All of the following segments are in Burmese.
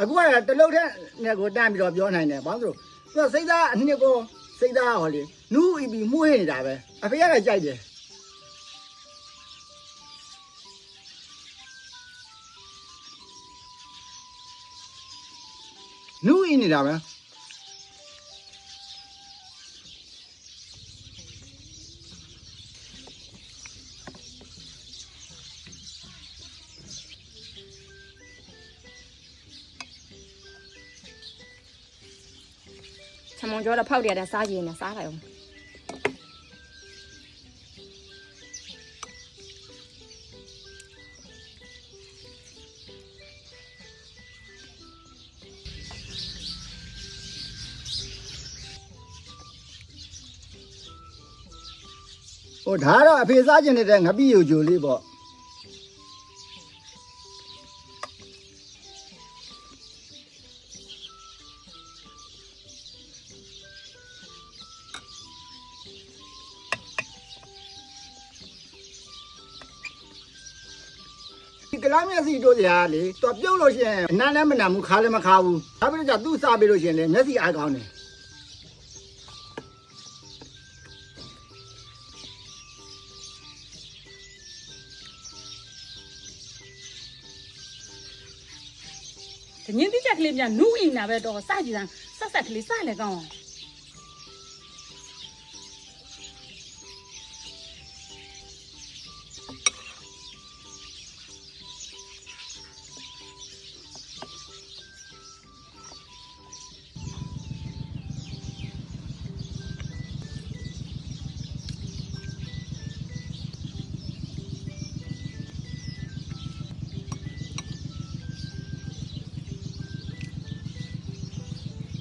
အခုကတလုတ်တဲ့နဲ့ကိုတန်းပြီးတော့ပြောနိုင်တယ်ဘာလို့လဲဆိုတော့သူကစိတ်သားအနှစ်ကိုစိတ်သားဟောလေနူးအီပြီးမှုေးနေတာပဲအဖေကလည်းကြိုက်တယ်နူးအီနေတာပဲ ချမောင်ကျော်တော့ဖောက်တယ်တဲ့စားကြည့်နေစားလိုက်အော လေးပေါ့ဒီကလားမျက်စိတို့စရာလေတော်ပြုတ်လို့ရှိရင်အနမ်းလည်းမနမ်းဘူးခါလည်းမခါဘူးဒါပေမဲ့じゃသူ့စားပေးလို့ရှိရင်လေမျက်စိအားကောင်းတယ်။ဒီညင်းတိချက်ကလေးများနူးအင်းနာပဲတော့စကြည့်စမ်းဆက်ဆက်ကလေးစလဲကောင်းအောင်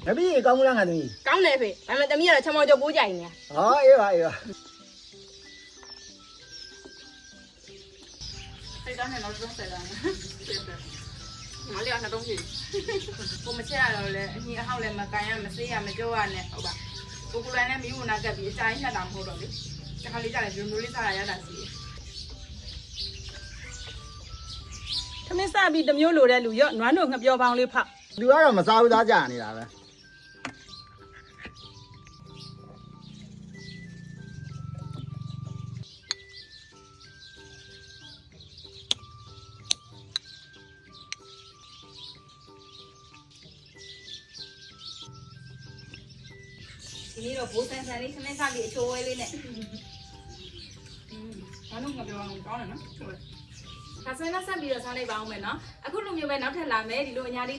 ငပိရေကောင်းမလားငါသမီးကောင်းတယ်ဖေဒါပေမဲ့တမီးကတော့ချမောင်ကျော်ပိုးကြိုင်နေတာဟောအေးပါအေးပါစိတ်ဓာတ်နဲ့တော့သုံးဆက်လာတယ်မလေးကနှစ်တုံးရှိကိုမချက်ရတော့လေအညီအဟောက်လည်းမကန်ရမစေးရမကြောရနဲ့ဟုတ်ပါကိုကူလိုင်းနဲ့မီးဝင်နာကပ်ပြီးအစာရင်းနှစ်တာမဟုတ်တော့လေတခါလေးကြတယ်ဒီလိုမျိုးလေးစားရရတာစီ။သမင်းစပြီးတစ်မျိုးလိုတဲ့လူရော့နွားတို့ငပြောပေါင်းလေးဖောက်လူကတော့မစားဘူးသားကြနေတာပဲ ဒီနေ့တော့ဘိုးဆန်ဆန်လေးသမင်းစပြီးအချိုးဝဲလေးနဲ့။နွားတို့ငပြောပေါင်းကောင်းတယ်နော်။ဟုတ်တယ်ဒါဆိုရင်တော့ဆက်ပြီးတော့ဆောင်းလိုက်ပါအောင်မယ်နော်အခုလိုမျိုးပဲနောက်ထပ်လာမယ်ဒီလိုအညာလေး